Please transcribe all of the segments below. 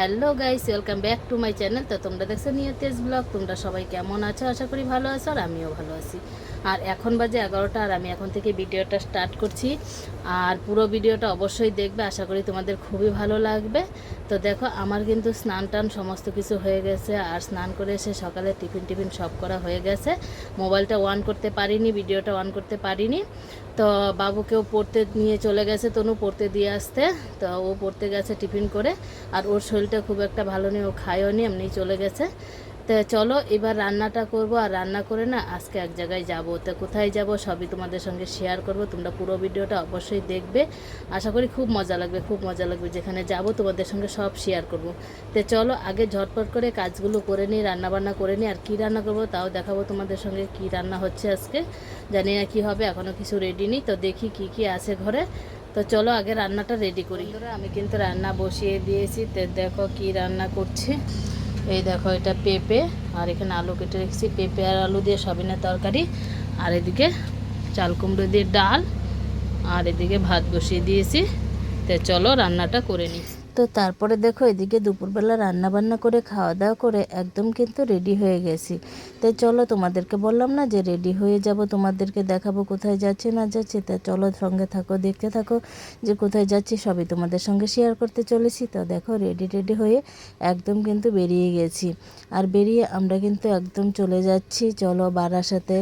Hello guys, welcome back to my channel. তো তোমরা দেখছ নিয়ে তেজ ব্লগ, তোমরা সবাই কেমন আছো? আশা করি ভালো আছো আর আমিও ভালো আছি। আর এখন বাজে এগারোটা আর আমি এখন থেকে ভিডিওটা স্টার্ট করছি। আর পুরো ভিডিওটা অবশ্যই দেখবে, আশা করি তোমাদের খুবই ভালো লাগবে। তো দেখো, আমার কিন্তু স্নান টান সমস্ত কিছু হয়ে গেছে, আর স্নান করে এসে সকালে টিফিন টিফিন সব করা হয়ে গেছে। মোবাইলটা অন করতে পারিনি, ভিডিওটা অন করতে পারিনি। তো বাবুকেও পড়তে নিয়ে চলে গেছে, তনু পড়তে দিয়ে আসতে। তো ও পড়তে গেছে টিফিন করে, আর ওর শরীরটা খুব একটা ভালো নেই, ও খায়ও নি, এমনি চলে গেছে। তো চলো, এবার রান্নাটা করব। আর রান্না করে না, আজকে এক জায়গায় যাব। তো কোথায় যাব সবই তোমাদের সঙ্গে শেয়ার করব। তোমরা পুরো ভিডিওটা অবশ্যই দেখবে। আশা করি খুব মজা লাগবে, খুব মজা লাগবে। যেখানে যাব তোমাদের সঙ্গে সব শেয়ার করব। তো চলো, আগে ঝটপট করে কাজগুলো করে নিই, রান্নাবান্না করে নিই। আর কী রান্না করব তাও দেখাবো তোমাদের সঙ্গে কি রান্না হচ্ছে আজকে। জানি না কী হবে এখনও কিছু রেডি নেই। তো দেখি কি কি আছে ঘরে। তো চলো, আগে রান্নাটা রেডি করি। আমি কিন্তু রান্না বসিয়ে দিয়েছি। তো দেখো কি রান্না করছি। এই দেখো, এটা পেঁপে, আর এখানে আলু কেটে রেখেছি। পেঁপে আর আলু দিয়ে সবিনের তরকারি। আর এদিকে চাল কুমড়ো দিয়ে ডাল, আর এদিকে ভাত বসিয়ে দিয়েছি। তো চলো রান্নাটা করে নিই। তো তারপরে দেখো এদিকে দুপুরবেলা রান্না বান্না করে খাওয়া দাওয়া করে একদম কিন্তু রেডি হয়ে গেছি। তো চলো তোমাদেরকে বললাম না যে রেডি হয়ে যাব, তোমাদেরকে দেখাবো কোথায় যাচ্ছে না যাচ্ছে। তা চলো সঙ্গে থাকো, দেখতে থাকো যে কোথায় যাচ্ছি, সবই তোমাদের সঙ্গে শেয়ার করতে চলেছি। তো দেখো রেডি রেডি হয়ে একদম কিন্তু বেরিয়ে গেছি। আর বেরিয়ে আমরা কিন্তু একদম চলে যাচ্ছি। চলো বারাসাতে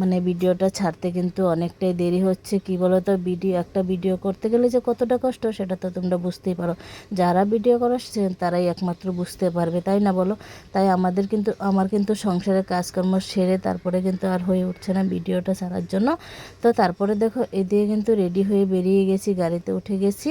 মানে ভিডিওটা ছাড়তে কিন্তু অনেকটাই দেরি হচ্ছে। কি বলো তো ভিডিও, একটা ভিডিও করতে গেলে যে কতটা কষ্ট, সেটা তো তোমরা বুঝতেই পারো। যারা ভিডিও করছেন তারাই একমাত্র বুঝতে পারবে, তাই না বলো? তাই আমাদের কিন্তু, আমার কিন্তু সংসারের কাজকর্ম সেরে তারপরে কিন্তু আর হয়ে উঠছে না ভিডিওটা ছাড়ার জন্য। তো তারপরে দেখো, এদিকে কিন্তু রেডি হয়ে বেরিয়ে গেছি, গাড়িতে উঠে গেছি।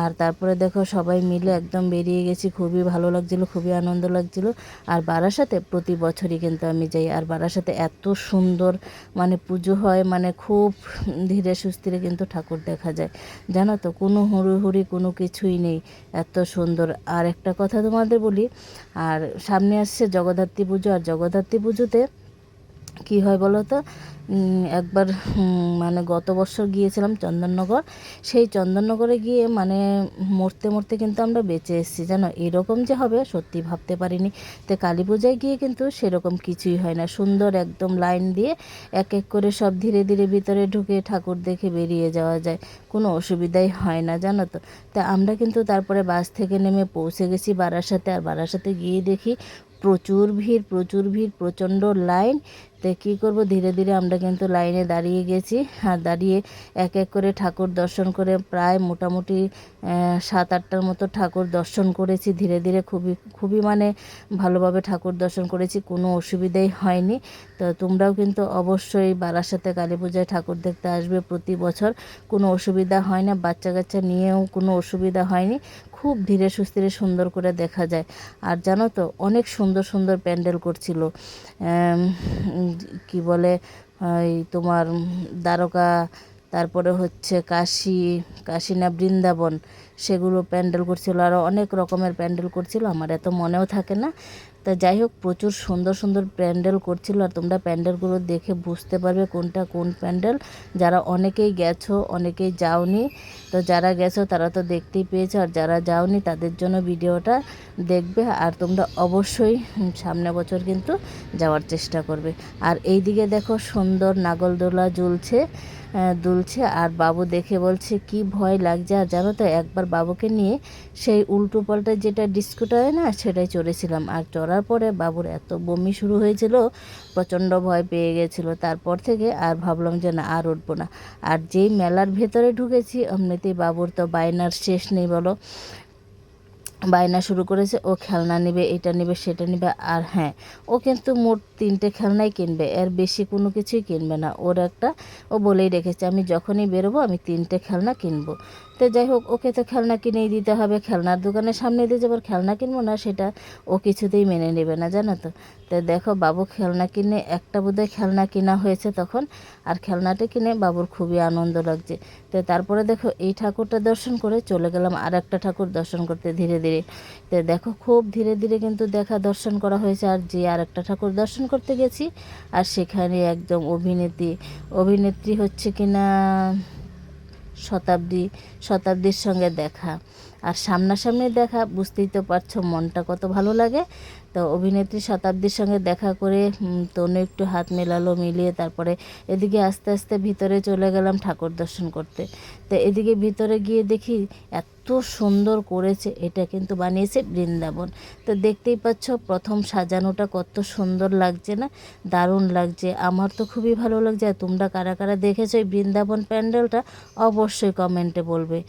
আর তারপরে দেখো, সবাই মিলে একদম বেরিয়ে গেছি, খুবই ভালো লাগছিল, খুবই আনন্দ লাগছিল। আর বারাসাতে প্রতি বছরই কিন্তু আমি যাই, আর বারাসাতে এত সুন্দর মানে পুজো হয় মানে খুব ধীরে সুস্থিরে কিন্তু ঠাকুর দেখা যায়। জানো তো, কোনো হুড়োহুড়ি কোনো কিছুই নেই। এত সুন্দর। আর একটা কথা তোমাদের বলি, আর সামনে আসছে জগদ্ধাত্রী পুজো, আর জগদ্ধাত্রী পুজোতে কি হয় বলো তো একবার মানে গত বছর গিয়েছিলাম চন্দননগর। সেই চন্দননগরে গিয়ে মানে মরতে মরতে কিন্তু আমরা বেঁচে এসেছি, জানো? এরকম যে হবে, সত্যি ভাবতে পারিনি। তো কালী পূজায় গিয়ে কিন্তু সেরকম কিছুই হয় না। সুন্দর একদম লাইন দিয়ে এক এক করে সব ধীরে ধীরে ভিতরে ঢুকে ঠাকুর দেখে বেরিয়ে যাওয়া যায়। কোনো অসুবিধাই হয় না, জানো তো? তা আমরা কিন্তু তারপরে বাস থেকে নেমে পৌঁছে গেছি বারাসাতে। আর বারাসাতে গিয়ে দেখি প্রচুর ভিড় প্রচুর ভিড়, প্রচণ্ড লাইন। তো কী করব? ধীরে ধীরে আমরা কিন্তু লাইনে দাঁড়িয়ে গেছি। আর দাঁড়িয়ে এক এক করে ঠাকুর দর্শন করে প্রায় মোটামুটি সাত আটটার মতো ঠাকুর দর্শন করেছি। ধীরে ধীরে খুবই খুবই মানে ভালোভাবে ঠাকুর দর্শন করেছি, কোনো অসুবিধাই হয়নি। তো তোমরাও কিন্তু অবশ্যই বারাসাতে কালী পূজায় ঠাকুর দেখতে আসবে প্রতি বছর। কোনো অসুবিধা হয় না, বাচ্চা কাচ্চা নিয়েও কোনো অসুবিধা হয়নি। খুব ধীরে সুস্থিরে সুন্দর করে দেখা যায়। আর জানো তো, অনেক সুন্দর সুন্দর প্যান্ডেল করছিল। কি বলে, ওই তোমার দ্বারকা, তারপরে হচ্ছে কাশি, কাশী না বৃন্দাবন, সেগুলো প্যান্ডেল করছিল। আরও অনেক রকমের প্যান্ডেল করছিল। আমার এত মনেও থাকে না। তা যাই হোক, প্রচুর সুন্দর সুন্দর প্যান্ডেল করছিল আর তোমরা প্যান্ডেলগুলো দেখে বুঝতে পারবে কোনটা কোন প্যান্ডেল। যারা অনেকেই গেছো, অনেকেই যাওনি, তো যারা গেছো তারা তো দেখতেই পেয়েছ আর যারা যাওনি তাদের জন্য ভিডিওটা দেখবে আর তোমরা অবশ্যই সামনে বছর কিন্তু যাওয়ার চেষ্টা করবে। আর এই দিকে দেখো সুন্দর নাগলদোলা ঝুলছে দুলছে। আর বাবু দেখে বলছে, কি ভয় লাগছে। আর জানো তো, একবার বাবুকে নিয়ে সেই উল্টো পাল্টা যেটা ডিস্কোটা হয় না, সেটাই চড়েছিলাম। আর চড়ার পরে বাবুর এত বমি শুরু হয়েছিল, প্রচণ্ড ভয় পেয়ে গেছিল। তারপর থেকে আর ভাবলাম যে, না, আর উঠবো না। আর যেই মেলার ভেতরে ঢুকেছি এমনিতেই বাবুর তো বায়নার শেষ নেই বলো। বায়না শুরু করেছে, ও খেলনা নেবে, এটা নেবে, সেটা নেবে, আর হ্যাঁ ও কিন্তু মোট তিনটে খেলনাই কিনবে, এর বেশি কোনো কিছুই কিনবে না। ওর একটা, ও বলেই রেখেছে, আমি যখনই বেরোবো, আমি তিনটে খেলনা কিনবো। তো যাই হোক, ওকে তো খেলনা কিনেই দিতে হবে, খেলনার দোকানের সামনে দিয়ে যাবার খেলনা কিনবো না, সেটা ও কিছুতেই মেনে নেবে না, জানো তো? তো দেখো বাবু খেলনা কিনে, একটা বোধহয় খেলনা কেনা হয়েছে তখন, আর খেলনাটা কিনে বাবুর খুবই আনন্দ লাগছে। তো তারপরে দেখো এই ঠাকুরটা দর্শন করে চলে গেলাম আর একটা ঠাকুর দর্শন করতে ধীরে ধীরে। তো দেখো খুব ধীরে ধীরে কিন্তু দেখা দর্শন করা হয়েছে, আর যে আর একটা ঠাকুর দর্শন করতে গেছি, আর সেখানে একদম অভিনেত্রী অভিনেত্রী হচ্ছে কিনা শতাব্দী, শতাব্দীর সঙ্গে দেখা। আর সামনাসামনি দেখা, বুঝতেই তো পারছ মনটা কত ভালো লাগে। তো অভিনেত্রী শতাব্দীর সঙ্গে দেখা করে তনু একটু হাত মেলালো, মিলিয়ে তারপরে এদিকে আস্তে আস্তে ভিতরে চলে গেলাম ঠাকুর দর্শন করতে। তো এদিকে ভিতরে গিয়ে দেখি এত সুন্দর করেছে, এটা কিন্তু বানিয়েছে বৃন্দাবন। তো দেখতেই পাচ্ছ, প্রথম সাজানোটা কত সুন্দর লাগছে না? দারুণ লাগছে। আমার তো খুবই ভালো লাগছে, আর তোমরা কারা কারা দেখেছ এই বৃন্দাবন প্যান্ডেলটা অবশ্যই কমেন্টে বলবে।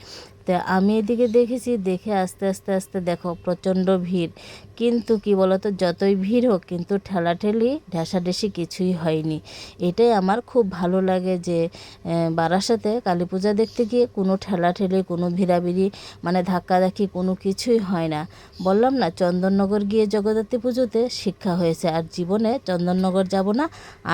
তা আমি এদিকে দেখেছি, দেখে আস্তে আস্তে আস্তে দেখো, প্রচণ্ড ভিড়। কিন্তু কি বলতো, যতই ভিড় হোক, কিন্তু ঠেলাঠেলি, ঢেসাঢেসি কিছুই হয়নি। এটাই আমার খুব ভালো লাগে যে বারাসাতে কালী পূজা দেখতে গিয়ে কোনো ঠেলাঠেলি, কোনো ভিড়াভিড়ি মানে ধাক্কাধাক্কি কোনো কিছুই হয় না। বললাম না, চন্দননগর গিয়ে জগদ্ধাত্রী পুজোতে শিক্ষা হয়েছে। আর জীবনে চন্দননগর যাব না,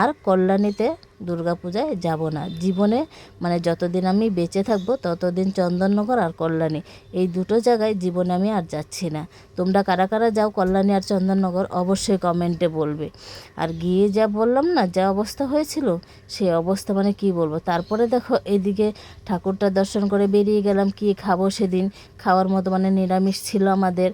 আর কল্যাণীতে দুর্গাপূজায় যাব না। জীবনে মানে যতদিন আমি বেঁচে থাকব, ততদিন চন্দননগর আর কল্যাণী। এই দুটো জায়গায় জীবনে আমি আর যাচ্ছি না। তোমরা কারা কারা যাও কল্যাণী আর চন্দননগর, অবশ্যই কমেন্টে বলবে। আর গিয়ে যা বললাম না, যা অবস্থা হয়েছিল, সেই অবস্থা মানে কি বলব? তারপরে দেখো, এদিকে ঠাকুরটা দর্শন করে বেরিয়ে গেলাম, কি খাব সেদিন? খাওয়ার মতো মানে নিরামিষ ছিল আমাদের।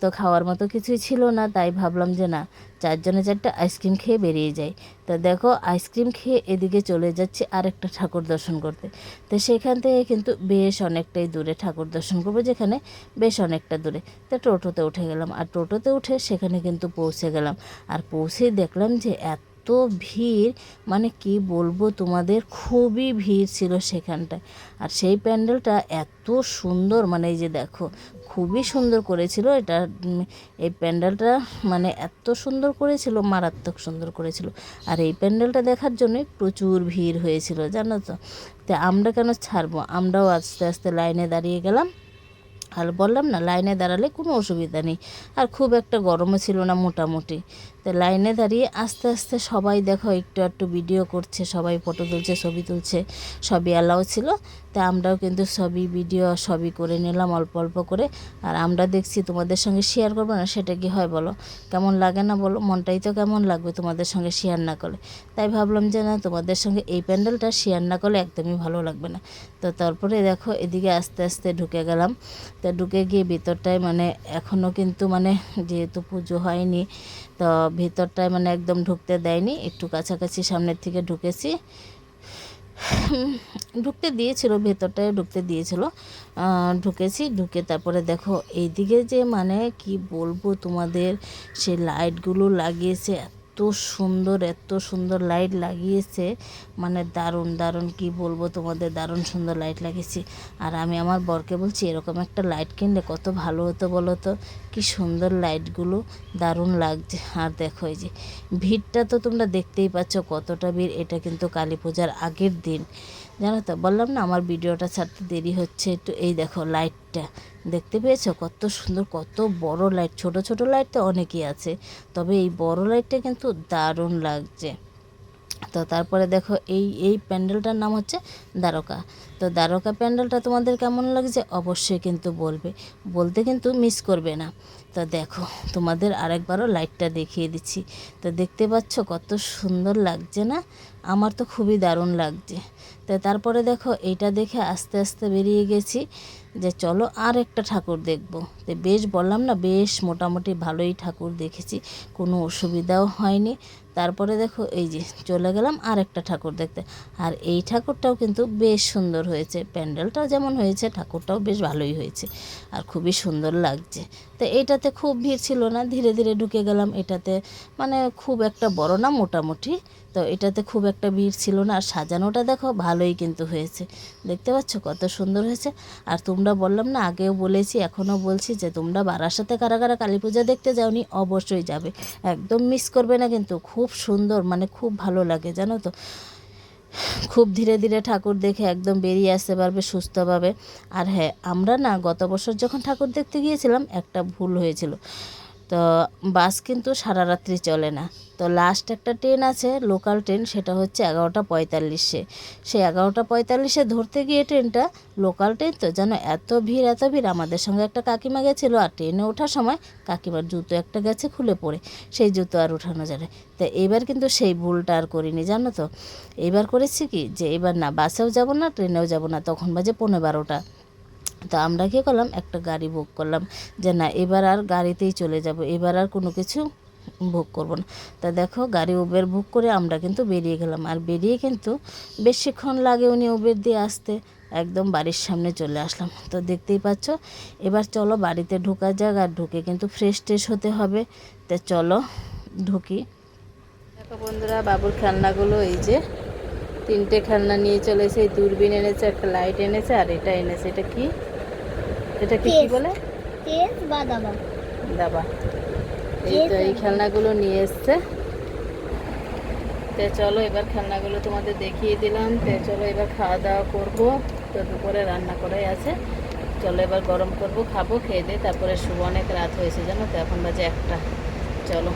তো খাওয়ার মতো কিছুই ছিল না, তাই ভাবলাম যে না চারজনে চারটা আইসক্রিম খেয়ে বেরিয়ে যায় তা দেখো, আইসক্রিম খেয়ে এদিকে চলে যাচ্ছে আর একটা ঠাকুর দর্শন করতে। তো সেখান থেকে কিন্তু বেশ অনেকটাই দূরে ঠাকুর দর্শন করব, যেখানে বেশ অনেকটা দূরে। তো টোটোতে উঠে গেলাম। আর টোটোতে উঠে সেখানে কিন্তু পৌঁছে গেলাম। আর পৌঁছেই দেখলাম যে এত ভিড় মানে কি বলব তোমাদের, খুবই ভিড় ছিল সেখানটায়। আর সেই প্যান্ডেলটা এত সুন্দর মানে এই যে দেখো, খুবই সুন্দর করেছিল এটা এই প্যান্ডেলটা মানে এত সুন্দর করেছিল, মারাত্মক সুন্দর করেছিল। আর এই প্যান্ডেলটা দেখার জন্যই প্রচুর ভিড় হয়েছিল, জানো তো? তো আমরা কেন ছাড়বো? আমরাও আস্তে আস্তে লাইনে দাঁড়িয়ে গেলাম। আর বললাম না, লাইনে দাঁড়ালে কোনো অসুবিধা নেই। আর খুব একটা গরমও ছিল না মোটামুটি। তো লাইনে দাঁড়িয়ে আস্তে আস্তে সবাই দেখো একটু একটু ভিডিও করছে, সবাই ফটো তুলছে, ছবি তুলছে, সবই অ্যালাও ছিল। তা আমরাও কিন্তু সবই ভিডিও সবই করে নিলাম অল্প অল্প করে। আর আমরা দেখছি তোমাদের সঙ্গে শেয়ার করব না, সেটা কি হয় বলো? কেমন লাগে না বলো? মনটাই তো কেমন লাগবে তোমাদের সঙ্গে শেয়ার না করলে। তাই ভাবলাম যে না, তোমাদের সঙ্গে এই প্যান্ডেলটা শেয়ার না করলে একদমই ভালো লাগবে না। তো তারপরে দেখো এদিকে আস্তে আস্তে ঢুকে গেলাম। তা ঢুকে গিয়ে ভিতরটায় মানে এখনও কিন্তু মানে যেহেতু পুজো হয়নি তো ভিতরটায় মানে একদম ঢুকতে দেয়নি, একটু কাছাকাছি সামনের থেকে ঢুকেছি। ঢুকতে দিয়েছিল, ভেতরটায় ঢুকতে দিয়েছিল। ঢুকেছি, ঢুকে তারপরে দেখো এইদিকে যে মানে কি বলব তোমাদের, সে লাইটগুলো লাগিয়েছে এত সুন্দর এত সুন্দর লাইট লাগিয়েছে। মানে দারুণ দারুণ কি বলব তোমাদের, দারুণ সুন্দর লাইট লাগিয়েছে। আর আমি আমার বরকে বলছি, এরকম একটা লাইট কিনলে কত ভালো হতো বলো তো? কি সুন্দর লাইটগুলো দারুণ লাগছে। আর দেখো এই যে, ভিড়টা তো তোমরা দেখতেই পাচ্ছ কতটা ভিড়, এটা কিন্তু কালী পূজার আগের দিন। জানো তো, বললাম না আমার ভিডিওটা ছাড়তে দেরি হচ্ছে একটু, এই দেখো লাইটটা দেখতে পেয়েছ? কত সুন্দর, কত বড় লাইট ছোট ছোট লাইট তো অনেকই আছে। তবে এই বড় লাইটটা কিন্তু দারুণ লাগছে। তো তারপরে দেখো এই এই প্যান্ডেলটার নাম হচ্ছে দ্বারকা। তো দ্বারকা প্যান্ডেলটা তোমাদের কেমন লাগছে অবশ্যই কিন্তু বলবে। বলতে কিন্তু মিস করবে না। তো দেখো, তোমাদের আরেকবারও লাইটটা দেখিয়ে দিচ্ছি। তো দেখতে পাচ্ছ কত সুন্দর লাগছে না? আমার তো খুবই দারুণ লাগছে। তো তারপরে দেখো, এইটা দেখে আস্তে আস্তে বেরিয়ে গেছি যে চলো আর একটা ঠাকুর দেখব। তো বেশ বললাম না, বেশ মোটামুটি ভালোই ঠাকুর দেখেছি, কোনো অসুবিধাও হয়নি। তারপরে দেখো, এই যে চলে গেলাম আর একটা ঠাকুর দেখতে। আর এই ঠাকুরটাও কিন্তু বেশ সুন্দর হয়েছে, প্যান্ডেলটাও যেমন হয়েছে, ঠাকুরটাও বেশ ভালোই হয়েছে আর খুবই সুন্দর লাগছে। তো এইটাতে খুব ভিড় ছিল না, ধীরে ধীরে ঢুকে গেলাম এটাতে। মানে খুব একটা বড় না, মোটামুটি। তো এটাতে খুব একটা ভিড় ছিল না, আর সাজানোটা দেখো ভালোই কিন্তু হয়েছে। দেখতে পাচ্ছ কত সুন্দর হয়েছে। আর তোমরা বললাম না, আগেও বলেছি, এখনও বলছি যে তোমরা বারাসাতে কারা কারা কালী পূজা দেখতে যাওনি, অবশ্যই যাবে। একদম মিস করবে না কিন্তু, খুব সুন্দর মানে খুব ভালো লাগে, জানো তো। খুব ধীরে ধীরে ঠাকুর দেখে একদম বেরিয়ে আসতে পারবে সুস্থভাবে আর হ্যাঁ আমরা না গত বছর যখন ঠাকুর দেখতে গিয়েছিলাম, একটা ভুল হয়েছিল। তো বাস কিন্তু সারা রাত্রি চলে না। তো লাস্ট একটা ট্রেন আছে লোকাল ট্রেন সেটা হচ্ছে এগারোটা পঁয়তাল্লিশে। সেই এগারোটা পঁয়তাল্লিশে ধরতে গিয়ে ট্রেনটা লোকাল ট্রেন তো, যেন এত ভিড় এত ভিড়। আমাদের সঙ্গে একটা কাকিমা গেছিল আর ট্রেনে ওঠার সময় কাকিমার জুতো একটা গেছে খুলে পড়ে, সেই জুতো আর উঠানো যাবে। তো এবার কিন্তু সেই ভুলটা আর করিনি, জানো তো। এবার করেছি কি? যে এবার না, বাসেও যাব না ট্রেনেও যাব না, তখন বাজে পনেরো বারোটা। তো আমরা কী করলাম? একটা গাড়ি বুক করলাম যে না, এবার আর গাড়িতেই চলে যাব, এবার আর কোনো কিছু বুক করব না। তা দেখো, গাড়ি উবের বুক করে আমরা কিন্তু বেরিয়ে গেলাম। আর বেরিয়ে কিন্তু বেশিক্ষণ লাগে উনি উবের দিয়ে আসতে। একদম বাড়ির সামনে চলে আসলাম। তো দেখতেই পাচ্ছ, এবার চলো বাড়িতে ঢোকা যাক আর ঢুকে কিন্তু ফ্রেশ ট্রেশ হতে হবে। তো চলো ঢুকি। দেখো বন্ধুরা, বাবুর খেলনাগুলো এই যে তিনটে খেলনা নিয়ে চলে এসে এই দূরবীন এনেছে, একটা লাইট এনেছে, আর এটা এনেছে। এটা কি? এটা কি কি বলে? তেজ বা দাবা দাবা এই তো এই খেলনাগুলো নিয়ে এসছে। তো চলো এবার খেলনাগুলো তোমাদের দেখিয়ে দিলাম। তো চলো এবার খাওয়া দাওয়া করব। তো দুপুরে রান্না করাই আছে। চলো এবার গরম করব খাব খেয়ে দিয়ে তারপরে শুভ অনেক রাত হয়েছে জানো তো এখন বাজে একটা। চলো।